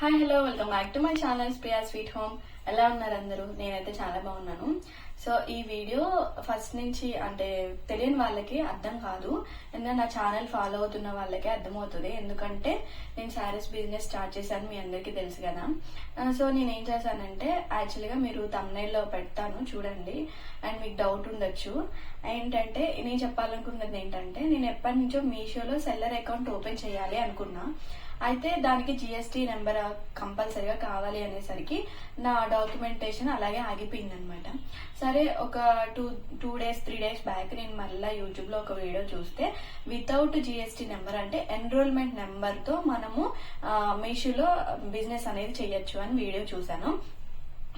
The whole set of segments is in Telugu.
Hi hello welcome back to my channel Priya sweet home ఎలా ఉన్నారు అందరూ? నేనైతే చాలా బాగున్నాను. సో ఈ వీడియో ఫస్ట్ నుంచి అంటే తెలియని వాళ్ళకి అర్థం కాదు. ఎందుకంటే నా ఛానల్ ఫాలో అవుతున్న వాళ్ళకి అర్థమవుతుంది. ఎందుకంటే నేను శారీస్ బిజినెస్ స్టార్ట్ చేశాను మీ అందరికీ తెలుసు కదా. Uh, సో నేను ఏం చేశానంటే యాక్చువల్గా మీరు తమ్నైల్లో పెడతాను చూడండి. అండ్ మీకు డౌట్ ఉండొచ్చు. ఏంటంటే నేను చెప్పాలనుకున్నది ఏంటంటే నేను ఎప్పటి నుంచో మీషోలో సెల్లర్ అకౌంట్ ఓపెన్ చేయాలి అనుకున్నా. అయితే దానికి జిఎస్టీ నెంబర్ కంపల్సరిగా కావాలి అనేసరికి నా డాక్యుమెంటేషన్ అలాగే ఆగిపోయింది అనమాట సరే ఒక two two days three days back నేను మళ్ళీ యూట్యూబ్లో ఒక వీడియో చూస్తే వితౌట్ జిఎస్టీ నెంబర్ అంటే ఎన్రోల్మెంట్ నెంబర్తో మనము మీషోలో బిజినెస్ అనేది చేయొచ్చు అని వీడియో చూశాను.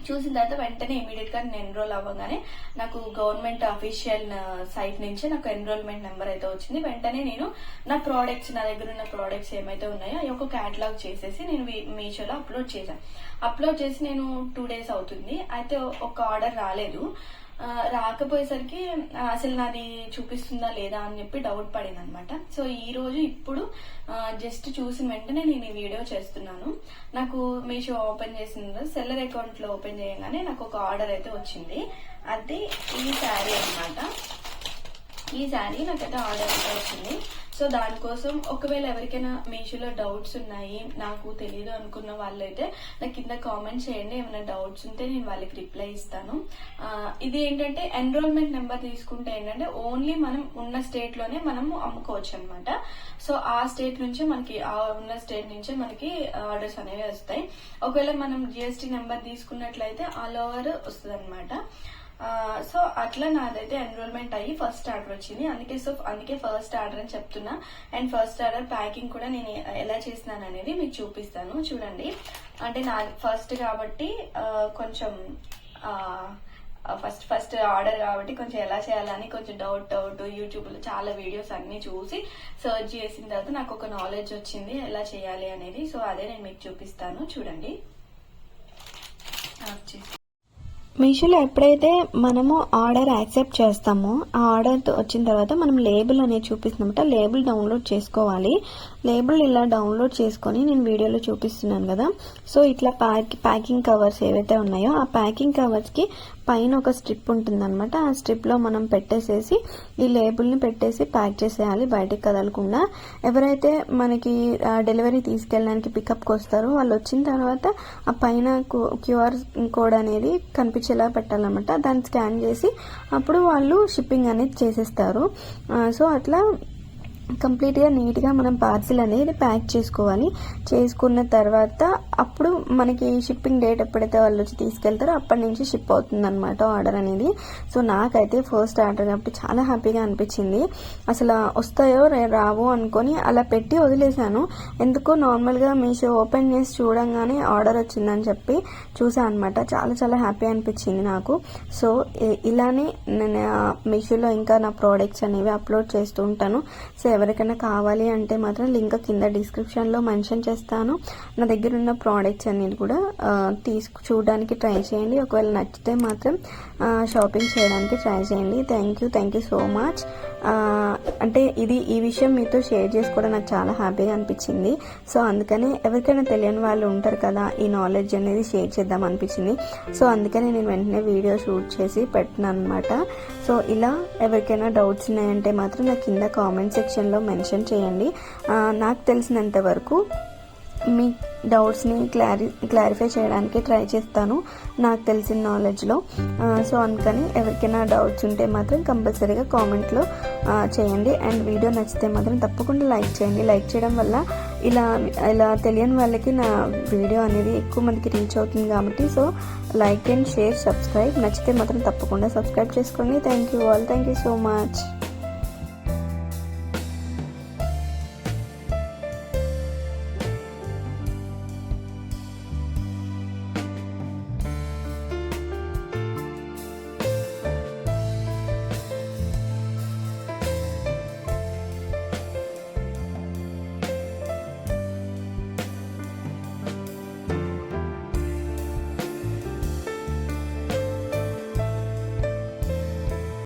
చూసిన తర్వాత వెంటనే ఇమీడియట్గా నేను ఎన్రోల్ అవ్వగానే నాకు గవర్నమెంట్ అఫీషియల్ సైట్ నుంచి నాకు ఎన్రోల్మెంట్ నెంబర్ అయితే వచ్చింది. వెంటనే నేను నా ప్రోడక్ట్స్ నా దగ్గర ఉన్న ప్రోడక్ట్స్ ఏమైతే ఉన్నాయో అవి ఒక క్యాటలాగ్ చేసేసి నేను మీషోలో అప్లోడ్ చేశాను అప్లోడ్ చేసి నేను టూ డేస్ అవుతుంది. అయితే ఒక ఆర్డర్ రాలేదు. రాకపోయేసరికి అసలు నాది చూపిస్తుందా లేదా? అని చెప్పి డౌట్ పడింది అనమాట సో ఈ రోజు ఇప్పుడు జస్ట్ చూసిన వెంటనే నేను ఈ వీడియో చేస్తున్నాను. నాకు మీషో ఓపెన్ చేసిన సెల్లర్ అకౌంట్లో ఓపెన్ చేయగానే నాకు ఒక ఆర్డర్ అయితే వచ్చింది. అది ఈ శారీ అన్నమాట. ఈ శారీ నాకైతే ఆర్డర్ అయితే వచ్చింది. సో దానికోసం ఒకవేళ ఎవరికైనా మీషోలో డౌట్స్ ఉన్నాయి నాకు తెలియదు అనుకున్న వాళ్ళైతే నాకు కింద కామెంట్ చేయండి ఏమైనా డౌట్స్ ఉంటే నేను వాళ్ళకి రిప్లై ఇస్తాను. ఇది ఏంటంటే ఎన్రోల్మెంట్ నెంబర్ తీసుకుంటే ఏంటంటే ఓన్లీ మనం ఉన్న స్టేట్లోనే మనం అమ్ముకోవచ్చు అనమాట సో ఆ స్టేట్ నుంచే మనకి ఆ ఉన్న స్టేట్ నుంచే మనకి ఆర్డర్స్ అనేవి వస్తాయి. ఒకవేళ మనం జిఎస్టీ నెంబర్ తీసుకున్నట్లయితే ఆల్ ఓవర్ వస్తుంది అనమాట సో అట్లా నాదైతే ఎన్రోల్మెంట్ అయ్యి ఫస్ట్ ఆర్డర్ వచ్చింది. అందుకే సో అందుకే ఫస్ట్ ఆర్డర్ అని చెప్తున్నా. అండ్ ఫస్ట్ ఆర్డర్ ప్యాకింగ్ కూడా నేను ఎలా చేసినాను అనేది మీకు చూపిస్తాను. చూడండి. అంటే నా ఫస్ట్ కాబట్టి కొంచెం ఫస్ట్ ఫస్ట్ ఆర్డర్ కాబట్టి కొంచెం ఎలా చేయాలని కొంచెం డౌట్ డౌట్ యూట్యూబ్లో చాలా వీడియోస్ అన్ని చూసి సర్చ్ చేసిన తర్వాత నాకు ఒక నాలెడ్జ్ వచ్చింది ఎలా చేయాలి అనేది. సో అదే నేను మీకు చూపిస్తాను. చూడండి ఆఫ్ చేసి మీషోలో ఎప్పుడైతే మనము ఆర్డర్ యాక్సెప్ట్ చేస్తామో ఆ ఆర్డర్ వచ్చిన తర్వాత మనం లేబుల్ అనేది చూపిస్తున్నమాట. లేబుల్ డౌన్లోడ్ చేసుకోవాలి. లేబుల్ ఇలా డౌన్లోడ్ చేసుకొని నేను వీడియోలో చూపిస్తున్నాను కదా. సో ఇట్లా ప్యాక్ ప్యాకింగ్ కవర్స్ ఏవైతే ఉన్నాయో ఆ ప్యాకింగ్ కవర్స్కి పైన ఒక స్ట్రిప్ ఉంటుందన్నమాట. ఆ స్ట్రిప్లో మనం పెట్టేసేసి ఈ లేబుల్ని పెట్టేసి ప్యాక్ చేసేయాలి బయటికి కదలకుండా. ఎవరైతే మనకి డెలివరీ తీసుకెళ్ళడానికి పికప్కి వస్తారో వాళ్ళు వచ్చిన తర్వాత ఆ పైన క్యూఆర్ కోడ్ అనేది కనిపించేలా పెట్టాలన్నమాట. దాన్ని స్కాన్ చేసి అప్పుడు వాళ్ళు షిప్పింగ్ అనేది చేసేస్తారు. సో అట్లా కంప్లీట్గా నీట్గా మనం పార్సిల్ అనేది ప్యాక్ చేసుకోవాలి. చేసుకున్న తర్వాత అప్పుడు మనకి షిప్పింగ్ డేట్ ఎప్పుడైతే వాళ్ళు వచ్చి తీసుకెళ్తారో అప్పటి నుంచి షిప్ అవుతుంది అనమాట ఆర్డర్ అనేది. సో నాకైతే ఫస్ట్ ఆర్డర్ కాబట్టి చాలా హ్యాపీగా అనిపించింది. అసలు వస్తాయో రావో అనుకొని అలా పెట్టి వదిలేశాను. ఎందుకో నార్మల్గా మీషో ఓపెన్ చేసి చూడంగానే ఆర్డర్ వచ్చిందని చెప్పి చూసాను అనమాట చాలా చాలా హ్యాపీ అనిపించింది నాకు. సో ఇలానే నేను మీషోలో ఇంకా నా ప్రోడక్ట్స్ అనేవి అప్లోడ్ చేస్తూ ఉంటాను. సో ఎవరికైనా కావాలి అంటే మాత్రం లింక్ కింద డిస్క్రిప్షన్లో మెన్షన్ చేస్తాను. నా దగ్గర ఉన్న ప్రోడక్ట్స్ అనేది కూడా తీసుకు చూడడానికి ట్రై చేయండి. ఒకవేళ నచ్చితే మాత్రం షాపింగ్ చేయడానికి ట్రై చేయండి. Thank you thank you so much. అంటే ఇది ఈ విషయం మీతో షేర్ చేసుకోవడం నాకు చాలా హ్యాపీగా అనిపించింది. సో అందుకనే ఎవరికైనా తెలియని వాళ్ళు ఉంటారు కదా ఈ నాలెడ్జ్ అనేది షేర్ చేద్దాం అనిపించింది. సో అందుకనే నేను వెంటనే వీడియో షూట్ చేసి పెట్టినాను అనమాట సో ఇలా ఎవరికైనా డౌట్స్ ఉన్నాయంటే మాత్రం నాకు కింద కామెంట్ సెక్షన్లో మెన్షన్ చేయండి. నాకు తెలిసినంత వరకు మీ డౌట్స్ని క్లారి క్లారిఫై చేయడానికి ట్రై చేస్తాను నాకు తెలిసిన నాలెడ్జ్లో సో అందుకని ఎవరికైనా డౌట్స్ ఉంటే మాత్రం కంపల్సరీగా కామెంట్లో చేయండి. అండ్ వీడియో నచ్చితే మాత్రం తప్పకుండా లైక్ చేయండి. లైక్ చేయడం వల్ల ఇలా ఇలా తెలియని వాళ్ళకి నా వీడియో అనేది ఎక్కువ మందికి రీచ్ అవుతుంది కాబట్టి so like and share subscribe నచ్చితే మాత్రం తప్పకుండా సబ్స్క్రైబ్ చేసుకోండి. Thank you all thank you so much